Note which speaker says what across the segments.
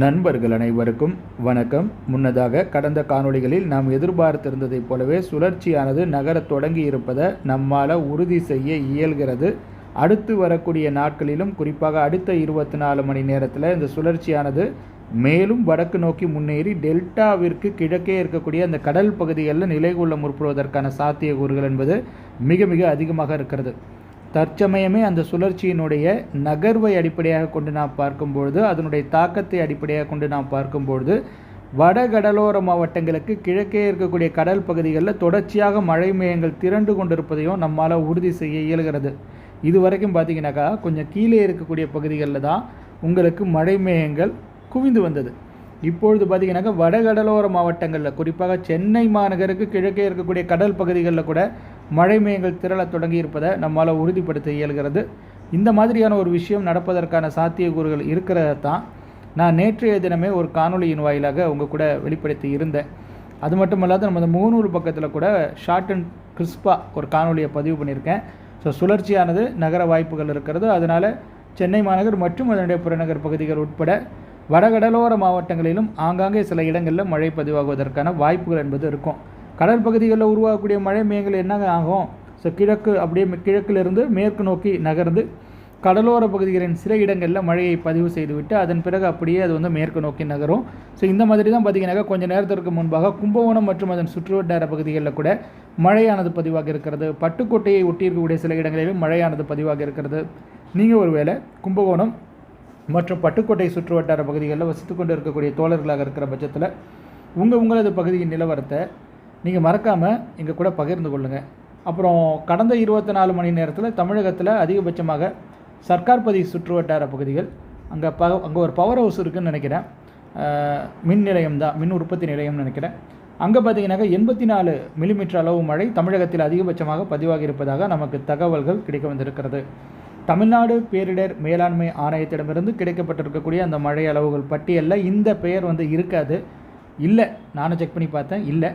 Speaker 1: நண்பர்கள் அனைவருக்கும் வணக்கம். முன்னதாக கடந்த காணொளிகளில் நாம் எதிர்பார்த்திருந்ததைப் போலவே சுழற்சியானது நகரத் தொடங்கி இருப்பதை நம்மால் உறுதி செய்ய இயல்கிறது. அடுத்து வரக்கூடிய நாட்களிலும் குறிப்பாக அடுத்த இருபத்தி நாலு மணி நேரத்தில் இந்த சுழற்சியானது மேலும் வடக்கு நோக்கி முன்னேறி டெல்டாவிற்கு கிழக்கே இருக்கக்கூடிய அந்த கடல் பகுதிகளில் நிலை கொள்ள முற்படுவதற்கான சாத்தியக்கூறுகள் என்பது மிக மிக அதிகமாக இருக்கிறது. தற்சமயமே அந்த சுழற்சியினுடைய நகர்வை அடிப்படையாக கொண்டு நாம் பார்க்கும்பொழுது அதனுடைய தாக்கத்தை அடிப்படையாக கொண்டு நாம் பார்க்கும்பொழுது வடகடலோர மாவட்டங்களுக்கு கிழக்கே இருக்கக்கூடிய கடல் பகுதிகளில் தொடர்ச்சியாக மழை மேகங்கள் திரண்டு கொண்டிருப்பதையும் நம்மால் உறுதி செய்ய இயல்கிறது. இது வரைக்கும் பார்த்தீங்கன்னாக்கா கொஞ்சம் கீழே இருக்கக்கூடிய பகுதிகளில் தான் உங்களுக்கு மழை மேகங்கள் குவிந்து வந்தது. இப்பொழுது பார்த்தீங்கன்னாக்கா வடகடலோர மாவட்டங்களில் குறிப்பாக சென்னை மாநகருக்கு கிழக்கே இருக்கக்கூடிய கடல் பகுதிகளில் கூட மழை மேகங்கள் திரளத் தொடங்கி இருப்பதை நம்மால் உறுதிப்படுத்த இயல்கிறது. இந்த மாதிரியான ஒரு விஷயம் நடப்பதற்கான சாத்தியக்கூறுகள் இருக்கிறத தான். நான் நேற்றைய தினமே ஒரு காணொலியின் வாயிலாக உங்கள் கூட வெளிப்படுத்தி இருந்தேன். அது மட்டும் இல்லாத நம்ம முகநூல் பக்கத்தில் கூட ஷார்ட் அண்ட் கிறிஸ்பாக ஒரு காணொலியை பதிவு பண்ணியிருக்கேன். ஸோ சுழற்சியானது நகர வாய்ப்புகள் இருக்கிறது. அதனால் சென்னை மாநகர் மற்றும் அதனுடைய புறநகர் பகுதிகள் உட்பட வடகடலோர மாவட்டங்களிலும் ஆங்காங்கே சில இடங்களில் மழை பதிவாகுவதற்கான வாய்ப்புகள் என்பது இருக்கும். கடல் பகுதிகளில் உருவாகக்கூடிய மழை மேகங்கள் என்ன ஆகும்? ஸோ கிழக்கு அப்படியே கிழக்கிலிருந்து மேற்கு நோக்கி நகர்ந்து கடலோர பகுதிகளின் சில இடங்களில் மழையை பதிவு செய்துவிட்டு அதன் பிறகு அப்படியே அது வந்து மேற்கு நோக்கி நகரும். ஸோ இந்த மாதிரி தான் பார்த்தீங்கன்னாக்கா கொஞ்சம் நேரத்திற்கு முன்பாக கும்பகோணம் மற்றும் அதன் சுற்றுவட்டார பகுதிகளில் கூட மழையானது பதிவாக இருக்கிறது. பட்டுக்கோட்டையை ஒட்டியிருக்கக்கூடிய சில இடங்களிலும் மழையானது பதிவாக இருக்கிறது. நீங்கள் ஒருவேளை கும்பகோணம் மற்றும் பட்டுக்கோட்டை சுற்றுவட்டார பகுதிகளில் வசித்து கொண்டு இருக்கக்கூடிய தோழர்களாக இருக்கிற பட்சத்தில் உங்கள் உங்களது பகுதியின் நிலவரத்தை நீங்கள் மறக்காமல் எங்கள் கூட பகிர்ந்து கொள்ளுங்கள் அப்புறம் கடந்த இருபத்தி நாலு மணி நேரத்தில் தமிழகத்தில் அதிகபட்சமாக சர்க்கார்பதி சுற்றுவட்டார பகுதிகள் அங்கே ப அங்கே ஒரு பவர் ஹவுஸ் இருக்குதுன்னு நினைக்கிறேன். மின் நிலையம் தான் மின் உற்பத்தி நிலையம்னு நினைக்கிறேன். அங்கே பார்த்தீங்கன்னாக்கா எண்பத்தி நாலு மில்லிமீட்டர் அளவு மழை தமிழகத்தில் அதிகபட்சமாக பதிவாகி இருப்பதாக நமக்கு தகவல்கள் கிடைக்க வந்திருக்கிறது. தமிழ்நாடு பேரிடர் மேலாண்மை ஆணையத்திடமிருந்து கிடைக்கப்பட்டிருக்கக்கூடிய அந்த மழை அளவுகள் பட்டியலில் இந்த பெயர் வந்து இருக்காது. இல்லை நானும் செக் பண்ணி பார்த்தேன் இல்லை.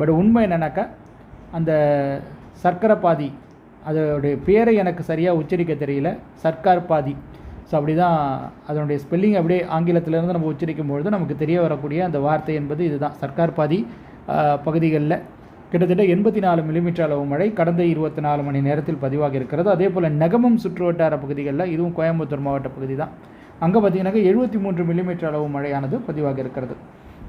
Speaker 1: பட் உண்மை என்னன்னாக்கா அந்த சர்க்கரை பாதி அதோடைய பேரை எனக்கு சரியாக உச்சரிக்க தெரியல. சர்க்கார் பாதி. ஸோ அப்படி தான் அதனுடைய ஸ்பெல்லிங் அப்படியே ஆங்கிலத்திலேருந்து நம்ம உச்சரிக்கும் பொழுது நமக்கு தெரிய வரக்கூடிய அந்த வார்த்தை என்பது இதுதான். சர்க்கார் பாதி பகுதிகளில் கிட்டத்தட்ட எண்பத்தி நாலு மில்லிமீட்டர் அளவு மழை கடந்த இருபத்தி நாலு மணி நேரத்தில் பதிவாக இருக்கிறது. அதே போல் நகமம் சுற்றுவட்டார பகுதிகளில் இதுவும் கோயம்புத்தூர் மாவட்ட பகுதி தான் அங்கே பார்த்தீங்கன்னாக்கா எழுபத்தி மூன்று மில்லிமீட்டர் அளவு மழையானது பதிவாக இருக்கிறது.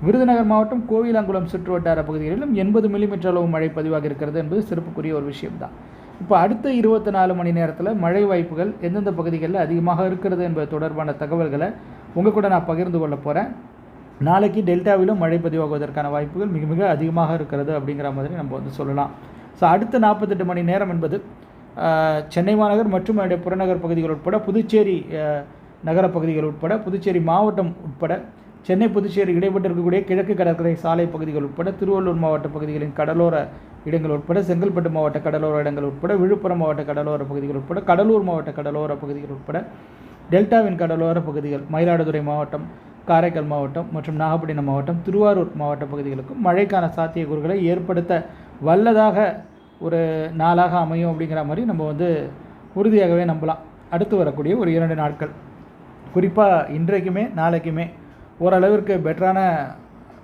Speaker 1: விருதுநகர் மாவட்டம் கோவிலாங்குளம் சுற்றுவட்டார பகுதிகளிலும் எண்பது மில்லிமீட்டர் அளவு மழை பதிவாக இருக்கிறது என்பது சிறப்புக்குரிய ஒரு விஷயம்தான். இப்போ அடுத்த இருபத்தி நாலு மணி நேரத்தில் மழை வாய்ப்புகள் எந்தெந்த பகுதிகளில் அதிகமாக இருக்கிறது என்பது தொடர்பான தகவல்களை உங்கள் கூட நான் பகிர்ந்து கொள்ள போகிறேன் நாளைக்கு டெல்டாவிலும் மழை பதிவாகுவதற்கான வாய்ப்புகள் மிக மிக அதிகமாக இருக்கிறது அப்படிங்கிற மாதிரி நம்ம வந்து சொல்லலாம். ஸோ அடுத்த நாற்பத்தெட்டு மணி நேரம் என்பது சென்னை மாநகர் மற்றும் அதனுடைய புறநகர் பகுதிகள் உட்பட புதுச்சேரி நகரப்பகுதிகள் உட்பட புதுச்சேரி மாவட்டம் உட்பட சென்னை புதுச்சேரி இடைப்பட்டு இருக்கக்கூடிய கிழக்கு கடற்கரை சாலை பகுதிகள் உட்பட திருவள்ளூர் மாவட்ட பகுதிகளின் கடலோர இடங்கள் உட்பட செங்கல்பட்டு மாவட்ட கடலோர இடங்கள் உட்பட விழுப்புரம் மாவட்ட கடலோர பகுதிகள் உட்பட கடலூர் மாவட்ட கடலோர பகுதிகள் உட்பட டெல்டாவின் கடலோர பகுதிகள் மயிலாடுதுறை மாவட்டம் காரைக்கால் மாவட்டம் மற்றும் நாகப்பட்டினம் மாவட்டம் திருவாரூர் மாவட்ட பகுதிகளுக்கும் மழைக்கான சாத்தியக்கூறுகளை ஏற்படுத்த வல்லதாக ஒரு நாளாக அமையும் அப்படிங்கிற மாதிரி நம்ம வந்து உறுதியாகவே நம்பலாம். அடுத்து வரக்கூடிய ஒரு இரண்டு நாட்கள். குறிப்பாக இன்றைக்குமே நாளைக்குமே ஓரளவிற்கு பெட்டரான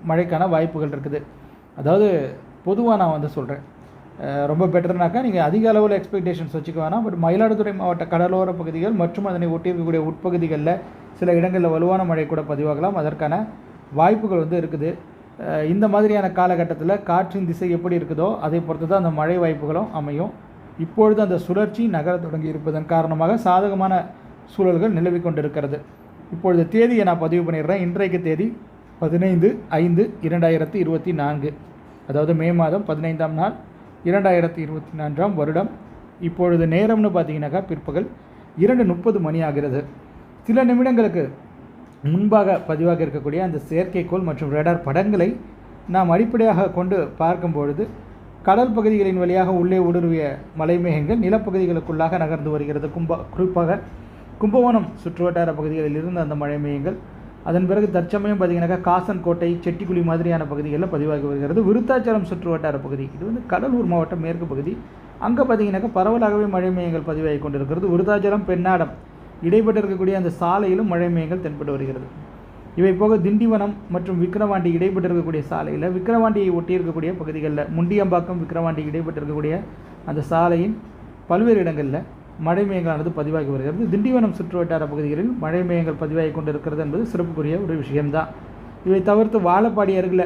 Speaker 1: மழைக்கான வாய்ப்புகள் இருக்குது. அதாவது பொதுவாக நான் வந்து சொல்கிறேன் ரொம்ப பெட்டர்னாக்கா நீங்கள் அதிக அளவில் எக்ஸ்பெக்டேஷன்ஸ் வச்சுக்க வேணாம். பட் மயிலாடுதுறை மாவட்ட கடலோர பகுதிகள் மற்றும் அதனை ஒட்டியிருக்கக்கூடிய உட்பகுதிகளில் சில இடங்களில் வலுவான மழை கூட பதிவாகலாம். அதற்கான வாய்ப்புகள் வந்து இருக்குது. இந்த மாதிரியான காலகட்டத்தில் காற்றின் திசை எப்படி இருக்குதோ அதை பொறுத்து தான் அந்த மழை வாய்ப்புகளும் அமையும். இப்பொழுது அந்த சுழற்சி நகர தொடங்கி இருப்பதன் காரணமாக சாதகமான சூழல்கள் நிலவி கொண்டிருக்கிறது. இப்பொழுது தேதியை நான் பதிவு பண்ணிடுறேன். இன்றைக்கு தேதி பதினைந்து ஐந்து இரண்டாயிரத்தி இருபத்தி நான்கு. அதாவது மே மாதம் பதினைந்தாம் நாள் இரண்டாயிரத்தி இருபத்தி நான்காம் வருடம். இப்பொழுது நேரம்னு பார்த்தீங்கன்னாக்கா பிற்பகல் இரண்டு முப்பது மணி ஆகிறது. சில நிமிடங்களுக்கு முன்பாக பதிவாக இருக்கக்கூடிய அந்த செயற்கைக்கோள் மற்றும் ரேடார் படங்களை நாம் அடிப்படையாக கொண்டு பார்க்கும் பொழுது கடல் பகுதிகளின் வழியாக உள்ளே ஊடுருவிய மலைமேகங்கள் நிலப்பகுதிகளுக்குள்ளாக நகர்ந்து வருகிறது. கும்பா குறிப்பாக கும்பகோணம் சுற்றுவட்டார பகுதிகளில் இருந்து அந்த மழை மையங்கள் அதன் பிறகு தற்சமயம் பார்த்தீங்கன்னாக்கா காசன்கோட்டை செட்டிக்குழி மாதிரியான பகுதிகளில் பதிவாகி வருகிறது. விருத்தாச்சலம் சுற்றுவட்டார பகுதி இது வந்து கடலூர் மாவட்டம் மேற்கு பகுதி. அங்கே பார்த்தீங்கன்னாக்கா பரவலாகவே மழை மையங்கள் பதிவாகி கொண்டிருக்கிறது. விருத்தாச்சலம் பெண்ணாடம் இடைப்பட்டு இருக்கக்கூடிய அந்த சாலையிலும் மழை மையங்கள் தென்பட்டு வருகிறது. இவை போக திண்டிவனம் மற்றும் விக்கிரவாண்டி இடைப்பட்டிருக்கக்கூடிய சாலையில் விக்கிரவாண்டியை ஒட்டி இருக்கக்கூடிய பகுதிகளில் முண்டியம்பாக்கம் விக்கிரவாண்டி இடைப்பட்டிருக்கக்கூடிய அந்த சாலையின் பல்வேறு இடங்களில் மழை மேகங்களானது பதிவாகி வருகிறது. திண்டிவனம் சுற்றுவட்டார பகுதிகளில் மழை மேகங்கள் பதிவாகி கொண்டிருக்கிறது என்பது சிறப்புக்குரிய ஒரு விஷயம்தான். இவை தவிர்த்து வாழப்பாடி அருகில்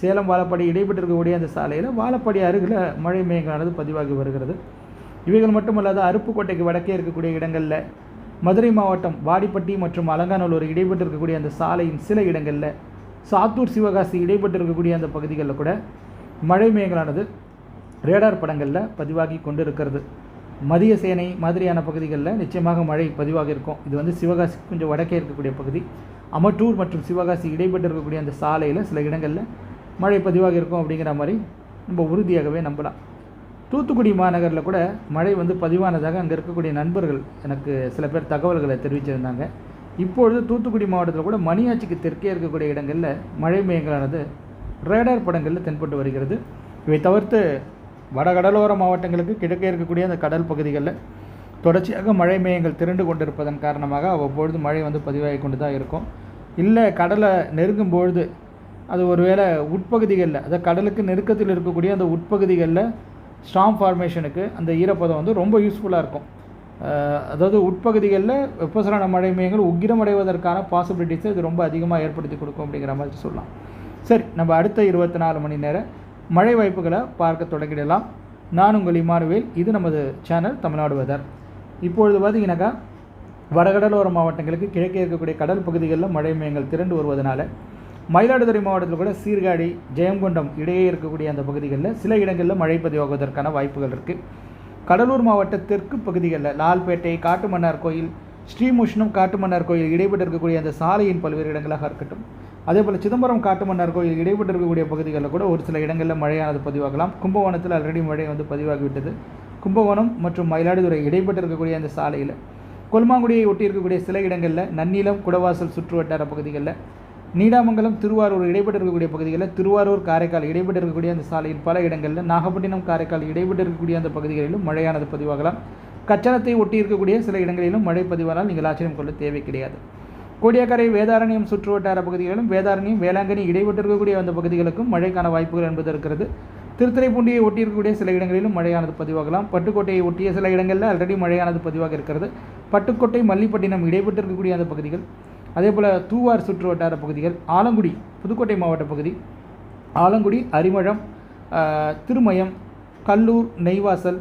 Speaker 1: சேலம் வாழப்பாடி இடைப்பட்டிருக்கக்கூடிய அந்த சாலையில் வாழப்பாடி அருகில் மழை மேகங்களானது பதிவாகி வருகிறது. இவைகள் மட்டுமல்லாது அருப்புக்கோட்டைக்கு வடக்கே இருக்கக்கூடிய இடங்களில் மதுரை மாவட்டம் வாடிப்பட்டி மற்றும் அலங்காநல்லூர் இடைப்பட்டு இருக்கக்கூடிய அந்த சாலையின் சில இடங்களில் சாத்தூர் சிவகாசி இடைப்பட்டு இருக்கக்கூடிய அந்த பகுதிகளில் கூட மழை மேகங்களானது ரேடார் படங்களில் பதிவாகி கொண்டு இருக்கிறது மதிய சேனை மாதிரியான பகுதிகளில் நிச்சயமாக மழை பதிவாக இருக்கும். இது வந்து சிவகாசி கொஞ்சம் வடக்கே இருக்கக்கூடிய பகுதி. அமட்டூர் மற்றும் சிவகாசி இடைப்பட்டு இருக்கக்கூடிய அந்த சாலையில் சில இடங்களில் மழை பதிவாக இருக்கும் அப்படிங்கிற மாதிரி நம்ம உறுதியாகவே நம்பலாம். தூத்துக்குடி மாநகரில் கூட மழை வந்து பதிவானதாக அங்கே இருக்கக்கூடிய நண்பர்கள் எனக்கு சில பேர் தகவல்களை தெரிவிச்சிருந்தாங்க. இப்பொழுது தூத்துக்குடி மாவட்டத்தில் கூட மணியாச்சிக்கு தெற்கே இருக்கக்கூடிய இடங்களில் மழை மேயங்களானது ரேடார் படங்களில் தென்பட்டு வருகிறது. இவை தவிர்த்து வடகடலோர மாவட்டங்களுக்கு கிழக்கே இருக்கக்கூடிய அந்த கடல் பகுதிகளில் தொடர்ச்சியாக மழை மேயங்கள் திரண்டு கொண்டிருப்பதன் காரணமாக அவ்வப்பொழுது மழை வந்து பதிவாகி கொண்டு தான் இருக்கும். இல்லை கடலை நெருங்கும் பொழுது அது ஒருவேளை உட்பகுதிகளில் அதாவது கடலுக்கு நெருக்கத்தில் இருக்கக்கூடிய அந்த உட்பகுதிகளில் ஸ்டாம் ஃபார்மேஷனுக்கு அந்த ஈரப்பதம் வந்து ரொம்ப யூஸ்ஃபுல்லாக இருக்கும். அதாவது உட்பகுதிகளில் வெப்பசலன மழை மேகங்கள் உக்கிரமடைவதற்கான பாசிபிலிட்டிஸை இது ரொம்ப அதிகமாக ஏற்படுத்தி கொடுக்கும் அப்படிங்கிற மாதிரி சொல்லலாம். சரி நம்ம அடுத்த இருபத்தி நாலு மணி நேரம் மழை வாய்ப்புகளை பார்க்க தொடங்கிடலாம். நான் உங்கள் இமானுவேல். இது நமது சேனல் தமிழ்நாடு வெதர் இப்பொழுது பார்த்தீங்கன்னாக்கா வடகடலோர மாவட்டங்களுக்கு கிழக்கே இருக்கக்கூடிய கடல் பகுதிகளில் மழை மையங்கள் திரண்டு வருவதனால மயிலாடுதுறை மாவட்டத்தில் கூட சீர்காழி ஜெயங்கொண்டம் இடையே இருக்கக்கூடிய அந்த பகுதிகளில் சில இடங்களில் மழை பதிவாகுவதற்கான வாய்ப்புகள் இருக்குது கடலூர் மாவட்ட தெற்கு பகுதிகளில் லால்பேட்டை காட்டுமன்னார் கோயில் ஸ்ரீமுஷ்ணம் காட்டுமன்னார் கோயில் இடைப்பட்டு இருக்கக்கூடிய அந்த சாலையின் பல்வேறு இடங்களாக இருக்கட்டும் அதே போல் சிதம்பரம் காட்டுமன்னார் கோயில் இடைப்பட்டு இருக்கக்கூடிய பகுதிகளில் கூட ஒரு சில இடங்களில் மழையானது பதிவாகலாம். கும்பகோணத்தில் ஆல்ரெடி மழை வந்து பதிவாகிவிட்டது. கும்பகோணம் மற்றும் மயிலாடுதுறை இடைப்பட்டு இருக்கக்கூடிய அந்த சாலையில் கொல்மாங்குடியை ஒட்டி இருக்கக்கூடிய சில இடங்களில் நன்னிலம் குடவாசல் சுற்றுவட்டார பகுதிகளில் நீடாமங்கலம் திருவாரூர் இடைப்பட்டு இருக்கக்கூடிய பகுதிகளில் திருவாரூர் காரைக்கால் இடைப்பட்டு இருக்கக்கூடிய அந்த சாலையில் பல இடங்களில் நாகப்பட்டினம் காரைக்கால் இடைப்பட்டு இருக்கக்கூடிய அந்த பகுதிகளிலும் மழையானது பதிவாகலாம். கச்சனத்தை ஒட்டி இருக்கக்கூடிய சில இடங்களிலும் மழை பதிவானால் நீங்கள் ஆச்சரியம் கொள்ள தேவை கிடையாது. கோடியாக்கரை வேதாரண்யம் சுற்றுவட்டார பகுதிகளிலும் வேதாரண்யம் வேளாங்கண்ணி இடைப்பட்டு இருக்கக்கூடிய அந்த பகுதிகளுக்கும் மழைக்கான வாய்ப்புகள் என்பது இருக்கிறது. திருத்துறைப்பூண்டியை ஒட்டி இருக்கக்கூடிய சில இடங்களிலும் மழையானது பதிவாகலாம். பட்டுக்கோட்டையை ஒட்டிய சில இடங்களில் ஆல்ரெடி மழையானது பதிவாக இருக்கிறது. பட்டுக்கோட்டை மல்லிப்பட்டினம் இடைப்பட்டு இருக்கக்கூடிய அந்த பகுதிகள் அதே போல் தூவார் சுற்று வட்டார பகுதிகள் ஆலங்குடி புதுக்கோட்டை மாவட்ட பகுதி ஆலங்குடி அரிமழம் திருமயம் கல்லூர் நெய்வாசல்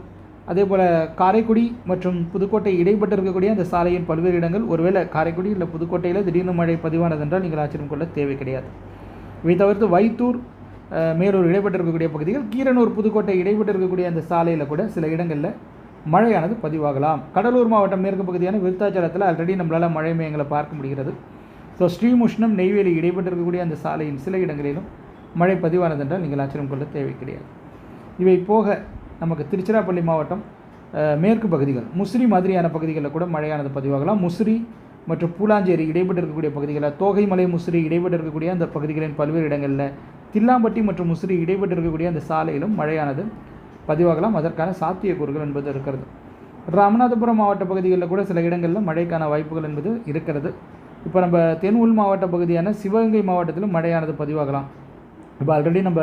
Speaker 1: அதே போல் காரைக்குடி மற்றும் புதுக்கோட்டை இடைப்பட்டு இருக்கக்கூடிய அந்த சாலையின் பல்வேறு இடங்கள் ஒருவேளை காரைக்குடி இல்லை புதுக்கோட்டையில் திடீர்னு மழை பதிவானது என்றால் நீங்கள் ஆச்சரியம் கொள்ள தேவை கிடையாது. இவை தவிர்த்து வைத்தூர் மேலூர் இடைப்பட்டு இருக்கக்கூடிய பகுதிகள் கீரனூர் புதுக்கோட்டை இடைப்பட்டு இருக்கக்கூடிய அந்த சாலையில் கூட சில இடங்களில் மழையானது பதிவாகலாம். கடலூர் மாவட்டம் மேற்கு பகுதியான விருத்தாச்சலத்தில் ஆல்ரெடி நம்மளால் மழை மேயங்களை பார்க்க முடிகிறது. ஸோ ஸ்ரீமுஷ்ணம் நெய்வேலி இடைப்பட்டு இருக்கக்கூடிய அந்த சாலையின் சில இடங்களிலும் மழை பதிவானது என்றால் நீங்கள் ஆச்சரியம் கொள்ள தேவை கிடையாது. இவை போக நமக்கு திருச்சிராப்பள்ளி மாவட்டம் மேற்கு பகுதிகள் முசிறி மாதிரியான பகுதிகளில் கூட மழையானது பதிவாகலாம். முசிறி மற்றும் பூலாஞ்சேரி இடைப்பட்டு இருக்கக்கூடிய பகுதிகளில் தோகைமலை முசிறி இடைப்பட்டு இருக்கக்கூடிய அந்த பகுதிகளின் பல்வேறு இடங்களில் தில்லாம்பட்டி மற்றும் முசிறி இடைப்பட்டு இருக்கக்கூடிய அந்த சாலையிலும் மழையானது பதிவாகலாம். அதற்கான சாத்தியக்கூறுகள் என்பது இருக்கிறது. ராமநாதபுரம் மாவட்ட பகுதிகளில் கூட சில இடங்களில் மழைக்கான வாய்ப்புகள் என்பது இருக்கிறது. இப்போ நம்ம தென் உள் மாவட்ட பகுதியான சிவகங்கை மாவட்டத்திலும் மழையானது பதிவாகலாம். இப்போ ஆல்ரெடி நம்ம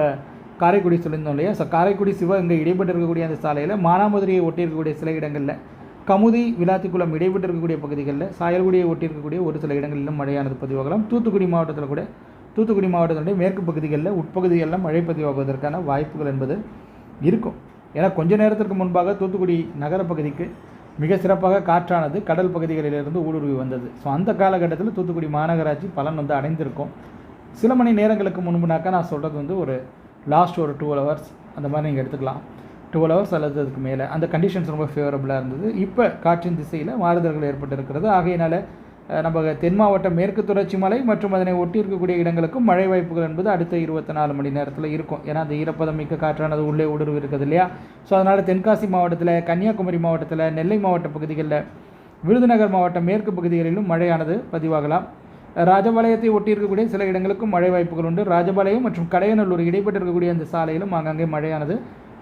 Speaker 1: காரைக்குடி சொல்லியிருந்தோம் இல்லையா? ஸோ காரைக்குடி சிவகங்கை இடைப்பட்டு இருக்கக்கூடிய அந்த சாலையில் மானாமதுரையை ஒட்டி இருக்கக்கூடிய சில இடங்களில் கமுதி விளாத்திக்குளம் இடைப்பட்டு இருக்கக்கூடிய பகுதிகளில் சாயல்குடியை ஒட்டி இருக்கக்கூடிய ஒரு சில இடங்களிலும் மழையானது பதிவாகலாம். தூத்துக்குடி மாவட்டத்தில் கூட தூத்துக்குடி மாவட்டத்தினுடைய மேற்கு பகுதிகளில் உட்பகுதிகளில் மழை பதிவாகுவதற்கான வாய்ப்புகள் என்பது இருக்கும். ஏன்னா கொஞ்ச நேரத்திற்கு முன்பாக தூத்துக்குடி நகர பகுதிக்கு மிக சிறப்பாக காற்றானது கடல் பகுதிகளிலிருந்து ஊடுருவி வந்தது. ஸோ அந்த காலகட்டத்தில் தூத்துக்குடி மாநகராட்சி பலன் வந்து அடைந்திருக்கும். சில மணி நேரங்களுக்கு முன்புனாக்கா நான் சொல்கிறது வந்து ஒரு லாஸ்ட் ஒரு டூ ஹவர்ஸ் அந்த மாதிரி நீங்கள் எடுத்துக்கலாம். டுவெல் ஹவர்ஸ் அல்லது அதுக்கு மேலே. அந்த கண்டிஷன்ஸ் ரொம்ப ஃபேவரபுளாக இருந்தது. இப்போ காற்றின் திசையில் மாறுதல்கள் ஏற்பட்டிருக்கிறது. ஆகையினால நம்ம தென் மாவட்டம் மேற்கு தொடர்ச்சி மலை மற்றும் அதனை ஒட்டி இருக்கக்கூடிய இடங்களுக்கும் மழை வாய்ப்புகள் என்பது அடுத்த இருபத்தி நாலு மணி நேரத்தில் இருக்கும். ஏன்னா அந்த ஈரப்பதம் மிக்க காற்றானது உள்ளே ஊடுருவி இருக்குது இல்லையா? ஸோ அதனால் தென்காசி மாவட்டத்தில் கன்னியாகுமரி மாவட்டத்தில் நெல்லை மாவட்ட பகுதிகளில் விருதுநகர் மாவட்டம் மேற்கு பகுதிகளிலும் மழையானது பதிவாகலாம். ராஜபாளையத்தை ஒட்டி இருக்கக்கூடிய சில இடங்களுக்கும் மழை வாய்ப்புகள் உண்டு. ராஜபாளையம் மற்றும் கடையநல்லூர் இடைப்பட்டு இருக்கக்கூடிய அந்த சாலையிலும் ஆங்காங்கே மழையானது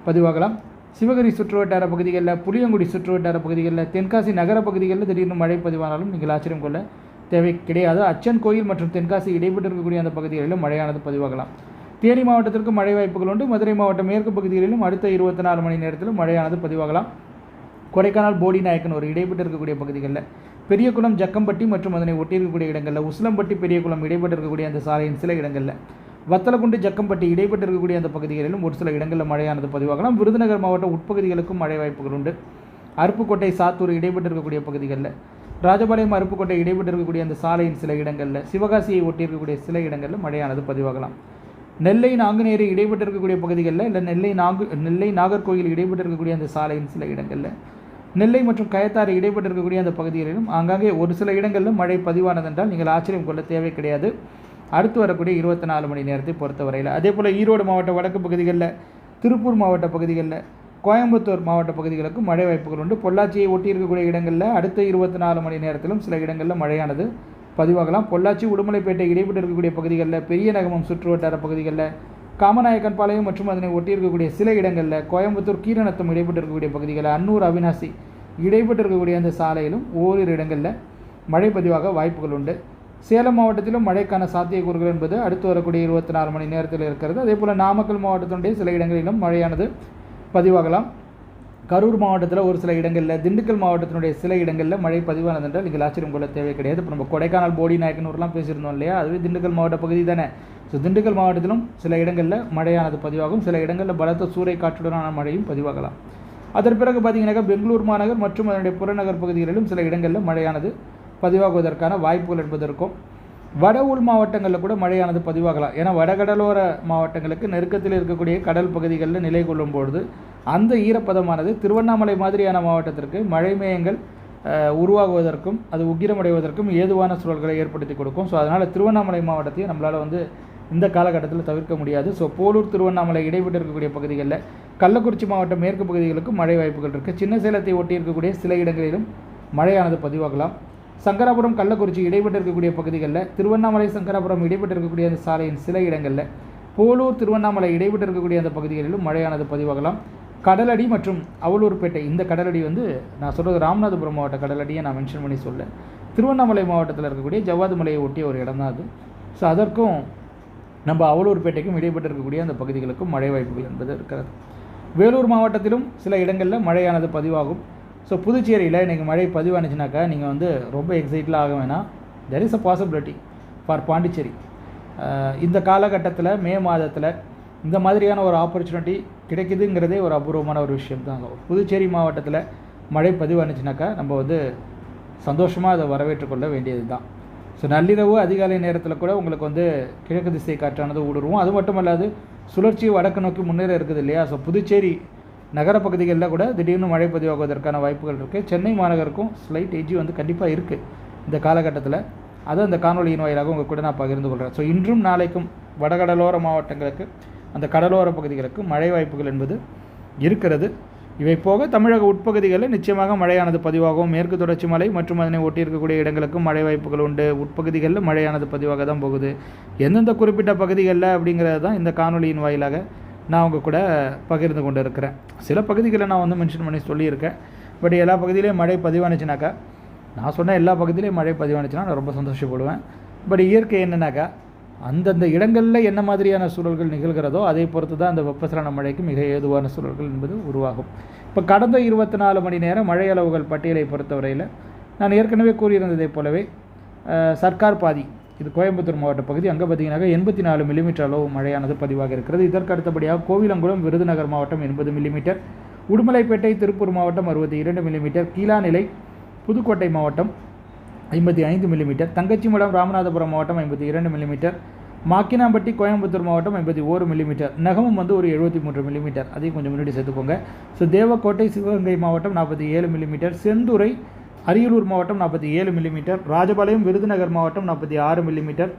Speaker 1: பதிவாகலாம். சிவகிரி சுற்றுவட்டார பகுதிகளில் புளியங்குடி சுற்றுவட்டார பகுதிகளில் தென்காசி நகர பகுதிகளில் திடீர்னு மழை பதிவானாலும் நீங்கள் ஆச்சரியம் கொள்ள தேவை கிடையாது. அச்சன் கோயில் மற்றும் தென்காசி இடைப்பட்டு இருக்கக்கூடிய அந்த பகுதிகளிலும் மழையானது பதிவாகலாம். தேனி மாவட்டத்திற்கு மழை வாய்ப்புகள் உண்டு. மதுரை மாவட்ட மேற்கு பகுதிகளிலும் அடுத்த இருபத்தி நாலு மணி நேரத்திலும் மழையானது பதிவாகலாம். கொடைக்கானல் போடி நாயக்கன் ஒரு இடைப்பட்டு இருக்கக்கூடிய பகுதிகளில் பெரியகுளம் ஜக்கம்பட்டி மற்றும் அதனை ஒட்டியிருக்கக்கூடிய இடங்களில் உசிலம்பட்டி பெரியகுளம் இடைப்பட்டு இருக்கக்கூடிய அந்த சாலையின் சில இடங்களில் வத்தலகுண்டு ஜக்கம்பட்டி இடைப்பட்டு இருக்கக்கூடிய அந்த பகுதிகளிலும் ஒரு சில இடங்களில் மழையானது பதிவாகலாம். விருதுநகர் மாவட்ட உட்பகுதிகளுக்கும் மழை வாய்ப்புகள் உண்டு. அருப்புக்கோட்டை சாத்தூர் இடைப்பட்டு இருக்கக்கூடிய பகுதிகளில் ராஜபாளையம் அருப்புக்கோட்டை இடைப்பட்டு இருக்கக்கூடிய அந்த சாலையின் சில இடங்களில் சிவகாசியை ஒட்டியிருக்கக்கூடிய சில இடங்களில் மழையானது பதிவாகலாம். நெல்லை நாங்குநேரி இடைப்பட்டு இருக்கக்கூடிய பகுதிகளில் இல்லை நெல்லை நாகு நெல்லை நாகர்கோயில் இடைப்பட்டு இருக்கக்கூடிய அந்த சாலையின் சில இடங்களில் நெல்லை மற்றும் கயத்தாறு இடைப்பட்டு இருக்கக்கூடிய அந்த பகுதிகளிலும் ஆங்காங்கே ஒரு சில இடங்களிலும் மழை பதிவானதென்றால் நீங்கள் ஆச்சரியம் கொள்ள தேவை கிடையாது. அடுத்து வரக்கூடிய இருபத்தி நாலு மணி நேரத்தை பொறுத்தவரையில். அதே போல் ஈரோடு மாவட்ட வடக்கு பகுதிகளில் திருப்பூர் மாவட்ட பகுதிகளில் கோயம்புத்தூர் மாவட்ட பகுதிகளுக்கும் மழை வாய்ப்புகள் உண்டு. பொள்ளாச்சியை ஒட்டி இருக்கக்கூடிய இடங்களில் அடுத்த இருபத்தி நாலு மணி நேரத்திலும் சில இடங்களில் மழையானது பதிவாகலாம். பொள்ளாச்சி உடுமலைப்பேட்டை இடைப்பட்டு இருக்கக்கூடிய பகுதிகளில் பெரிய நகமம் சுற்று வட்டார பகுதிகளில் காமநாயக்கன் பாளையம் மற்றும் அதனை ஒட்டியிருக்கக்கூடிய சில இடங்களில் கோயம்புத்தூர் கீரநத்தம் இடைப்பட்டு இருக்கக்கூடிய பகுதிகளில் அன்னூர் அவினாசி இடைப்பட்டு இருக்கக்கூடிய அந்த சாலையிலும் ஓரிரு இடங்களில் மழை பதிவாக வாய்ப்புகள் உண்டு. சேலம் மாவட்டத்திலும் மழைக்கான சாத்தியக்கூறுகள் என்பது அடுத்து வரக்கூடிய இருபத்தி நாலு மணி நேரத்தில் இருக்கிறது. அதே போல் நாமக்கல் மாவட்டத்தினுடைய சில இடங்களிலும் மழையானது பதிவாகலாம். கரூர் மாவட்டத்தில் ஒரு சில இடங்களில் திண்டுக்கல் மாவட்டத்தினுடைய சில இடங்களில் மழை பதிவானது என்றால் நீங்கள் ஆச்சரியம் கொள்ள தேவை கிடையாது. இப்போ நம்ம கொடைக்கானல் போடி நாயக்கனூர்லாம் பேசியிருந்தோம் இல்லையா? அதுவே திண்டுக்கல் மாவட்ட பகுதி தானே. ஸோ திண்டுக்கல் மாவட்டத்திலும் சில இடங்களில் மழையானது பதிவாகும். சில இடங்களில் பலத்த சூறை காற்றுடனான மழையும் பதிவாகலாம். அதன் பிறகு பார்த்தீங்கன்னாக்கா பெங்களூர் மாநகர் மற்றும் அதனுடைய புறநகர் பகுதிகளிலும் சில இடங்களில் மழையானது பதிவாகுவதற்கான வாய்ப்புகள் என்பதற்கும் வட உள் மாவட்டங்களில் கூட மழையானது பதிவாகலாம். ஏன்னா வடகடலோர மாவட்டங்களுக்கு நெருக்கத்தில் இருக்கக்கூடிய கடல் பகுதிகளில் நிலை கொள்ளும் பொழுது அந்த ஈரப்பதமானது திருவண்ணாமலை மாதிரியான மாவட்டத்திற்கு மழை மேயங்கள் உருவாகுவதற்கும் அது உக்கிரமடைவதற்கும் ஏதுவான சூழல்களை ஏற்படுத்தி கொடுக்கும். ஸோ அதனால் திருவண்ணாமலை மாவட்டத்தையும் நம்மளால் வந்து இந்த காலகட்டத்தில் தவிர்க்க முடியாது. ஸோ போலூர் திருவண்ணாமலை இடைப்பட்டு இருக்கக்கூடிய பகுதிகளில் கள்ளக்குறிச்சி மாவட்டம் மேற்கு பகுதிகளுக்கும் மழை வாய்ப்புகள் இருக்குது சின்ன சேலத்தை ஒட்டி இருக்கக்கூடிய சில இடங்களிலும் மழையானது பதிவாகலாம். சங்கராபுரம் கள்ளக்குறிச்சி இடைப்பட்டு இருக்கக்கூடிய பகுதிகளில் திருவண்ணாமலை சங்கராபுரம் இடைப்பட்டு இருக்கக்கூடிய அந்த சாலையின் சில இடங்களில் போலூர் திருவண்ணாமலை இடைப்பட்டு இருக்கக்கூடிய அந்த பகுதிகளிலும் மழையானது பதிவாகலாம். கடலடி மற்றும் அவலூர்பேட்டை. இந்த கடலடி வந்து நான் சொல்கிறது ராமநாதபுரம் மாவட்ட கடலடியை நான் மென்ஷன் பண்ணி சொல்ல திருவண்ணாமலை மாவட்டத்தில் இருக்கக்கூடிய ஜவ்வாது மலையை ஒட்டிய ஒரு இடம் தான் அது. ஸோ அதற்கும் நம்ம அவலூர்பேட்டைக்கும் இடைப்பட்டு இருக்கக்கூடிய அந்த பகுதிகளுக்கும் மழை வாய்ப்புகள் என்பது இருக்கிறது. வேலூர் மாவட்டத்திலும் சில இடங்களில் மழையானது பதிவாகும். ஸோ புதுச்சேரியில் இன்றைக்கி மழை பதிவானுச்சுனாக்கா நீங்கள் வந்து ரொம்ப எக்ஸைட்டில் ஆக வேணாம். There is a possibility for Pondicherry இந்த காலகட்டத்தில் மே மாதத்தில் இந்த மாதிரியான ஒரு ஆப்பர்ச்சுனிட்டி கிடைக்குதுங்கிறதே ஒரு அபூர்வமான ஒரு விஷயம் தான். புதுச்சேரி மாவட்டத்தில் மழை பதிவானுச்சுனாக்கா நம்ம வந்து சந்தோஷமாக அதை வரவேற்றுக்கொள்ள வேண்டியது தான் ஸோ நள்ளிரவு அதிகாலை நேரத்தில் கூட உங்களுக்கு வந்து கிழக்கு திசை காற்றானது ஊடுருவும். அது மட்டும் அல்லாது சுழற்சி வடக்கு நோக்கி முன்னேற இருக்குது இல்லையா? ஸோ புதுச்சேரி நகர பகுதிகளில் கூட திடீர்னு மழை பதிவாகுவதற்கான வாய்ப்புகள் இருக்குது சென்னை மாநகருக்கும் ஸ்லைட் எஜ்ஜி வந்து கண்டிப்பாக இருக்குது இந்த காலகட்டத்தில். அதை அந்த காணொலியின் வாயிலாக உங்கள் கூட நான் பகிர்ந்து கொள்கிறேன் ஸோ இன்றும் நாளைக்கும் வடகடலோர மாவட்டங்களுக்கு அந்த கடலோர பகுதிகளுக்கு மழை வாய்ப்புகள் என்பது இருக்கிறது. இவை போக தமிழக உட்பகுதிகளில் நிச்சயமாக மழையானது பதிவாகும். மேற்கு தொடர்ச்சி மலை மற்றும் அதனை ஒட்டி இருக்கக்கூடிய இடங்களுக்கும் மழை வாய்ப்புகள் உண்டு. உட்பகுதிகளில் மழையானது பதிவாக தான் போகுது. எந்தெந்த குறிப்பிட்ட பகுதிகளில் அப்படிங்கிறது தான் இந்த காணொலியின் வாயிலாக நான் உங்கள் கூட பகிர்ந்து கொண்டு இருக்கிறேன் சில பகுதிகளை நான் வந்து மென்ஷன் பண்ணி சொல்லியிருக்கேன். பட் எல்லா பகுதியிலையும் மழை பதிவானுச்சுனாக்கா நான் சொன்ன எல்லா பகுதியிலையும் மழை பதிவானுச்சுன்னா நான் ரொம்ப சந்தோஷப்படுவேன். பட் இயற்கை என்னன்னாக்கா அந்தந்த இடங்களில் என்ன மாதிரியான சூழல்கள் நிகழ்கிறதோ அதை பொறுத்து தான் அந்த வெப்பசலன மழைக்கு மிக ஏதுவான சூழல்கள் என்பது உருவாகும். இப்போ கடந்த இருபத்தி நாலு மணி நேரம் மழை அளவுகள் பட்டியலை பொறுத்தவரையில் நான் ஏற்கனவே கூறியிருந்ததைப் போலவே சர்க்கார் பாதி இது கோயம்புத்தூர் மாவட்ட பகுதி அங்கே பார்த்தீங்கன்னாக்க எண்பத்தி நாலு மில்லிமீட்டர் அளவு மழையானது பதிவாக இருக்கிறது. இதற்கு அடுத்தபடியாக கோவிலங்குளம் விருதுநகர் மாவட்டம் எண்பது மில்லிமீட்டர் உடுமலைப்பேட்டை திருப்பூர் மாவட்டம் அறுபத்தி இரண்டு மில்லிமீட்டர் கீழாநிலை புதுக்கோட்டை மாவட்டம் ஐம்பத்தி ஐந்து மில்லிமீட்டர். தங்கச்சிமடம் ராமநாதபுரம் மாவட்டம் ஐம்பத்தி இரண்டு மில்லிமீட்டர். மாக்கினாம்பட்டி கோயம்புத்தூர் மாவட்டம் ஐம்பத்தி ஓரு மில்லிமீட்டர். நகமும் வந்து ஒரு எழுபத்தி மூன்று மில்லிமீட்டர். அதையும் கொஞ்சம் முன்னாடி சேர்த்துக்கோங்க. ஸோ தேவக்கோட்டை சிவகங்கை மாவட்டம் நாற்பத்தி ஏழு மில்லிமீட்டர். செந்துறை அரியலூர் மாவட்டம் நாற்பத்தி ஏழு மில்லிமீட்டர். ராஜபாளையம் விருதுநகர் மாவட்டம் நாற்பத்தி ஆறு மில்லிமீட்டர்.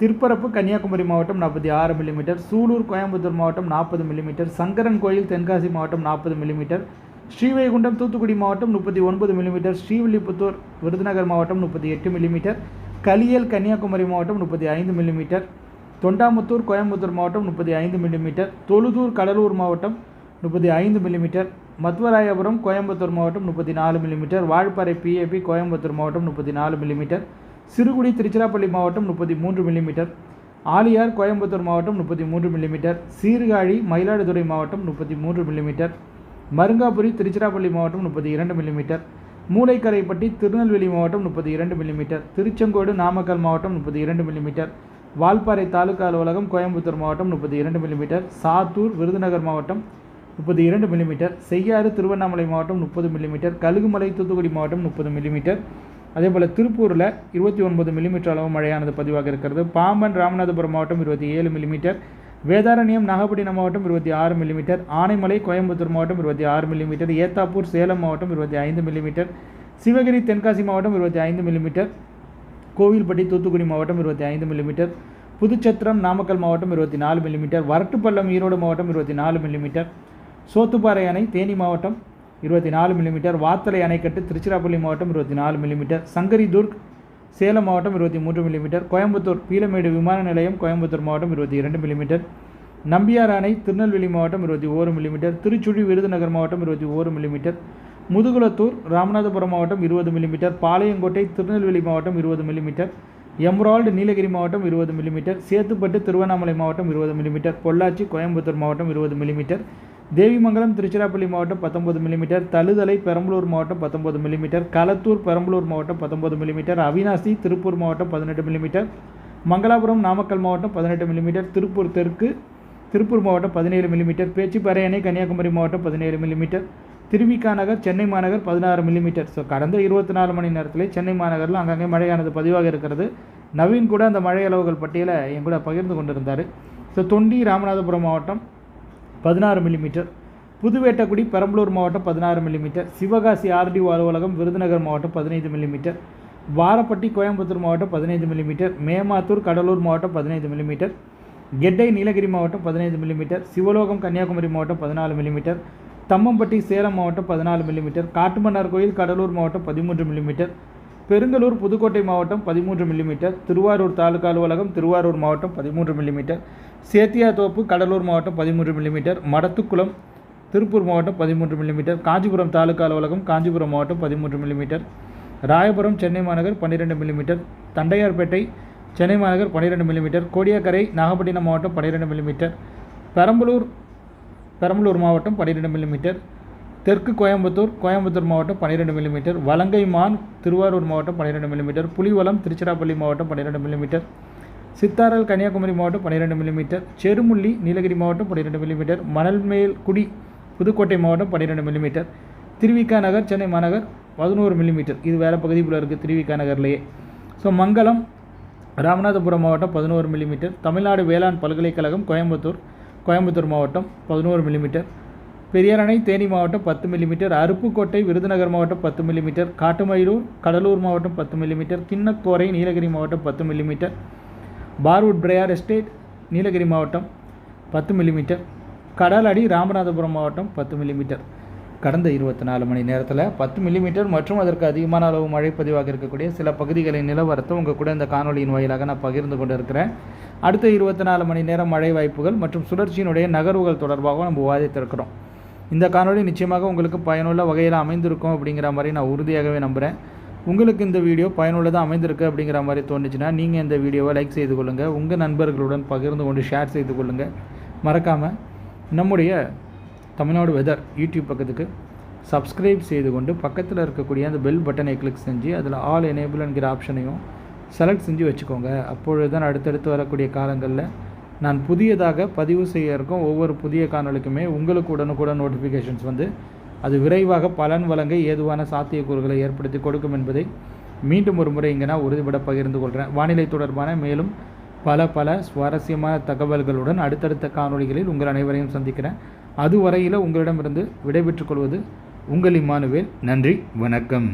Speaker 1: திருப்பரப்பு கன்னியாகுமரி மாவட்டம் நாற்பத்தி ஆறு மில்லிமீட்டர். சூலூர் கோயம்புத்தூர் மாவட்டம் நாற்பது மில்லிமீட்டர். சங்கரன் கோயில் தென்காசி மாவட்டம் நாற்பது மில்லிமீட்டர். ஸ்ரீவைகுண்டம் தூத்துக்குடி மாவட்டம் முப்பத்தி ஒன்பது மில்லிமீட்டர் ஸ்ரீவில்லிபுத்தூர் விருதுநகர் மாவட்டம் முப்பத்தி எட்டு மில்லிமீட்டர் கலியல் கன்னியாகுமரி மாவட்டம் முப்பத்தி ஐந்து மில்லிமீட்டர் தொண்டாமுத்தூர் கோயம்புத்தூர் மாவட்டம் முப்பத்தி ஐந்து மில்லிமீட்டர் தொழுதூர் கடலூர் மாவட்டம் முப்பத்தி ஐந்து மில்லிமீட்டர் மத்வராயபுரம் கோயம்புத்தூர் மாவட்டம் முப்பத்தி நாலு மில்லிமீட்டர் வால்பாறை பிஏபி கோயம்புத்தூர் மாவட்டம் முப்பத்தி நாலு மில்லிமீட்டர் சிறுகுடி திருச்சிராப்பள்ளி மாவட்டம் முப்பத்தி மூன்று மில்லிமீட்டர் ஆலியார் கோயம்புத்தூர் மாவட்டம் முப்பத்தி மூன்று மில்லிமீட்டர் சீர்காழி மயிலாடுதுறை மாவட்டம் முப்பத்தி மூன்று மில்லிமீட்டர் மருங்காபுரி திருச்சிராப்பள்ளி மாவட்டம் முப்பத்தி இரண்டு மில்லிமீட்டர் மூளைக்கரைப்பட்டி திருநெல்வேலி மாவட்டம் முப்பத்தி இரண்டு மில்லிமீட்டர் திருச்செங்கோடு நாமக்கல் மாவட்டம் முப்பத்தி இரண்டு மில்லிமீட்டர் வால்பாறை தாலுகா அலுவலகம் கோயம்புத்தூர் மாவட்டம் முப்பத்தி இரண்டு மில்லிமீட்டர் சாத்தூர் விருதுநகர் மாவட்டம் முப்பத்தி இரண்டு மில்லிமீட்டர் செய்யாறு திருவண்ணாமலை மாவட்டம் முப்பது மில்லிமீட்டர் கழுகுமலை தூத்துக்குடி மாவட்டம் முப்பது மில்லிமீட்டர் அதே போல் திருப்பூரில் இருபத்தி ஒன்பது மில்லிமீட்டர் அளவு மழையானது பதிவாக இருக்கிறது. பாம்பன் ராமநாதபுரம் மாவட்டம் இருபத்தி ஏழு மில்லிமீட்டர் வேதாரண்யம் நாகப்பட்டினம் மாவட்டம் இருபத்தி ஆறு மில்லிமீட்டர் ஆனைமலை கோயம்புத்தூர் மாவட்டம் இருபத்தி ஆறு மில்லிமீட்டர் ஏத்தாப்பூர் சேலம் மாவட்டம் இருபத்தி ஐந்து மில்லிமீட்டர் சிவகிரி தென்காசி மாவட்டம் இருபத்தி ஐந்து மில்லிமீட்டர் கோவில்பட்டி தூத்துக்குடி மாவட்டம் இருபத்தி ஐந்து மில்லிமீட்டர் புதுச்சத்திரம் நாமக்கல் மாவட்டம் இருபத்தி நாலு மில்லிமீட்டர் வரட்டுப்பள்ளம் ஈரோடு மாவட்டம் இருபத்தி நாலு மில்லிமீட்டர் சோத்துப்பாறை அணை தேனி மாவட்டம் இருபத்தி நாலு மில்லிமீட்டர் வாத்தலை அணைக்கட்டு திருச்சிராப்பள்ளி மாவட்டம் இருபத்தி நாலு மில்லிமீட்டர் சங்கரி துர்க் சேலம் மாவட்டம் இருபத்தி மூன்று மில்லிமீட்டர் கோயம்புத்தூர் பீலமேடு விமான நிலையம் கோயம்புத்தூர் மாவட்டம் இருபத்தி இரண்டு மில்லிமீட்டர் நம்பியார் அணை திருநெல்வேலி மாவட்டம் இருபத்தி ஓரு மில்லிமீட்டர் திருச்சுழி விருதுநகர் மாவட்டம் இருபத்தி ஓரு மில்லிமீட்டர் முதுகுளத்தூர் ராமநாதபுரம் மாவட்டம் இருபது மில்லிமீட்டர் பாளையங்கோட்டை திருநெல்வேலி மாவட்டம் இருபது மில்லிமீட்டர் எம்ரால்டு நீலகிரி மாவட்டம் இருபது மில்லிமீட்டர் சேத்துப்பட்டு திருவண்ணாமலை மாவட்டம் இருபது மில்லிமீட்டர் பொள்ளாச்சி கோயம்புத்தூர் மாவட்டம் இருபது மில்லிமீட்டர் தேவிமங்கலம் திருச்சிராப்பள்ளி மாவட்டம் பத்தொம்பது மில்லிமீட்டர் தழுதலை பெரம்பலூர் மாவட்டம் பத்தொம்பது மில்லிமீட்டர் களத்தூர் பெரம்பலூர் மாவட்டம் பத்தொம்பது மில்லிமீட்டர் அவினாசி திருப்பூர் மாவட்டம் பதினெட்டு மில்லிமீட்டர் மங்களாபுரம் நாமக்கல் மாவட்டம் பதினெட்டு மில்லிமீட்டர் திருப்பூர் தெற்கு திருப்பூர் மாவட்டம் பதினேழு மில்லிமீட்டர் பேச்சுப்பறையணை கன்னியாகுமரி மாவட்டம் பதினேழு மில்லிமீட்டர் திருவிக்கா நகர் சென்னை மாநகர் பதினாறு மில்லிமீட்டர் ஸோ கடந்த இருபத்தி நாலு மணி நேரத்தில் சென்னை மாநகரில் அங்கங்கே மழையானது பதிவாக இருக்கிறது. நவீன் கூட அந்த மழை அளவுகள் பட்டியலை என் கூட பகிர்ந்து கொண்டிருந்தார். ஸோ தொண்டி ராமநாதபுரம் மாவட்டம் பதினாறு மில்லிமீட்டர் புதுவேட்டக்குடி பெரம்பலூர் மாவட்டம் பதினாறு மில்லிமீட்டர் சிவகாசி ஆர்டிஓ அலுவலகம் விருதுநகர் மாவட்டம் பதினைந்து மில்லிமீட்டர் வாரப்பட்டி கோயம்புத்தூர் மாவட்டம் பதினைந்து மில்லிமீட்டர் மேமாத்தூர் கடலூர் மாவட்டம் பதினைந்து மில்லிமீட்டர் கெட்டை நீலகிரி மாவட்டம் பதினைந்து மில்லிமீட்டர் சிவலோகம் கன்னியாகுமரி மாவட்டம் பதினாலு மில்லிமீட்டர் தம்மம்பட்டி சேலம் மாவட்டம் பதினாலு மில்லிமீட்டர் காட்டுமன்னார் கோயில் கடலூர் மாவட்டம் பதிமூன்று மில்லிமீட்டர் பெருங்கலூர் புதுக்கோட்டை மாவட்டம் பதிமூன்று மில்லிமீட்டர் திருவாரூர் தாலுகா அலுவலகம் திருவாரூர் மாவட்டம் பதிமூன்று மில்லிமீட்டர் சேத்தியாத்தோப்பு கடலூர் மாவட்டம் பதிமூன்று மில்லிமீட்டர் மடத்துக்குளம் திருப்பூர் மாவட்டம் பதிமூன்று மில்லிமீட்டர் காஞ்சிபுரம் தாலுகா அலுவலகம் காஞ்சிபுரம் மாவட்டம் பதிமூன்று மில்லிமீட்டர் ராயபுரம் சென்னை மாநகர் பன்னிரெண்டு மில்லிமீட்டர் தண்டையார்பேட்டை சென்னை மாநகர் பன்னிரெண்டு மில்லிமீட்டர் கோடியாக்கரை நாகப்பட்டினம் மாவட்டம் பன்னிரெண்டு மில்லிமீட்டர் பெரம்பலூர் பெரம்பலூர் மாவட்டம் பன்னிரெண்டு மில்லிமீட்டர் தெற்கு கோயம்புத்தூர் கோயம்புத்தூர் மாவட்டம் பன்னிரெண்டு மில்லிமீட்டர் வலங்கைமான் திருவாரூர் மாவட்டம் பன்னிரெண்டு மில்லிமீட்டர் புலிவலம் திருச்சிராப்பள்ளி மாவட்டம் பன்னிரெண்டு மில்லிமீட்டர் சித்தாரல் கன்னியாகுமரி மாவட்டம் பன்னிரெண்டு மில்லிமீட்டர் செருமுள்ளி நீலகிரி மாவட்டம் பன்னிரெண்டு மில்லிமீட்டர் மணல்மேல்குடி புதுக்கோட்டை மாவட்டம் பன்னிரெண்டு மில்லிமீட்டர் திருவிக்கா நகர் சென்னை மாநகர் பதினோரு மில்லிமீட்டர் இது வேறு பகுதிக்குள்ளே இருக்குது திருவிக்கா நகர்லேயே. ஸோ மங்களம் ராமநாதபுரம் மாவட்டம் பதினோரு மில்லிமீட்டர் தமிழ்நாடு வேளாண் பல்கலைக்கழகம் கோயம்புத்தூர் கோயம்புத்தூர் மாவட்டம் பதினோரு மில்லிமீட்டர் பெரியாரணை அணை தேனி மாவட்டம் பத்து மில்லிமீட்டர் அருப்புக்கோட்டை விருதுநகர் மாவட்டம் பத்து மில்லிமீட்டர் காட்டுமயிலூர் கடலூர் மாவட்டம் பத்து மில்லிமீட்டர் கிண்ணக்கோரை நீலகிரி மாவட்டம் பத்து millimetre Parwood Briar estate Nilgiri மாவட்டம் பத்து மில்லிமீட்டர் கடலாடி ராமநாதபுரம் மாவட்டம் பத்து மில்லிமீட்டர் கடந்த இருபத்தி நாலு மணி நேரத்தில் பத்து மில்லிமீட்டர் மற்றும் அதற்கு அதிகமான அளவு மழை பதிவாக இருக்கக்கூடிய சில பகுதிகளின் நிலவரத்தை உங்கள் கூட இந்த காணொலியின் வாயிலாக நான் பகிர்ந்து கொண்டு இருக்கிறேன் அடுத்த இருபத்தி நாலு மணி நேரம் மழை வாய்ப்புகள் மற்றும் சுழற்சியினுடைய நகர்வுகள் தொடர்பாகவும் நம்ம விவாதித்திருக்கிறோம். இந்த காணொலி நிச்சயமாக உங்களுக்கு பயனுள்ள வகையில் அமைந்திருக்கும் அப்படிங்கிற மாதிரி நான் உறுதியாகவே நம்புகிறேன் உங்களுக்கு இந்த வீடியோ பயனுள்ளதாக அமைந்திருக்கு அப்படிங்கிற மாதிரி தோணுச்சுன்னா நீங்கள் இந்த வீடியோவை லைக் செய்து கொள்ளுங்கள் உங்கள் நண்பர்களுடன் பகிர்ந்து கொண்டு ஷேர் செய்து கொள்ளுங்கள் மறக்காமல் நம்முடைய தமிழ்நாடு வெதர் யூடியூப் பக்கத்துக்கு சப்ஸ்கிரைப் செய்து கொண்டு பக்கத்தில் இருக்கக்கூடிய அந்த பெல் பட்டனை கிளிக் செஞ்சு அதில் ஆல் எனேபிள் என்கிற ஆப்ஷனையும் செலக்ட் செஞ்சு வச்சுக்கோங்க. அப்பொழுது தான் அடுத்தடுத்து வரக்கூடிய காலங்களில் நான் புதியதாக பதிவு செய்ய இருக்கும் ஒவ்வொரு புதிய காணொலிக்குமே உங்களுக்கு உடனுக்குடன் நோட்டிஃபிகேஷன்ஸ் வந்து அது விரைவாக பலன் வழங்க ஏதுவான சாத்தியக்கூறுகளை ஏற்படுத்தி கொடுக்கும் என்பதை மீண்டும் ஒரு முறை இங்கே நான் உறுதிபட பகிர்ந்து கொள்கிறேன் வானிலை தொடர்பான மேலும் பல பல சுவாரஸ்யமான தகவல்களுடன் அடுத்தடுத்த காணொளிகளில் உங்கள் அனைவரையும் சந்திக்கிறேன். அதுவரையில் உங்களிடமிருந்து விடைபெற்றுக் கொள்வது உங்கள் இம்மானுவேல் நன்றி வணக்கம்.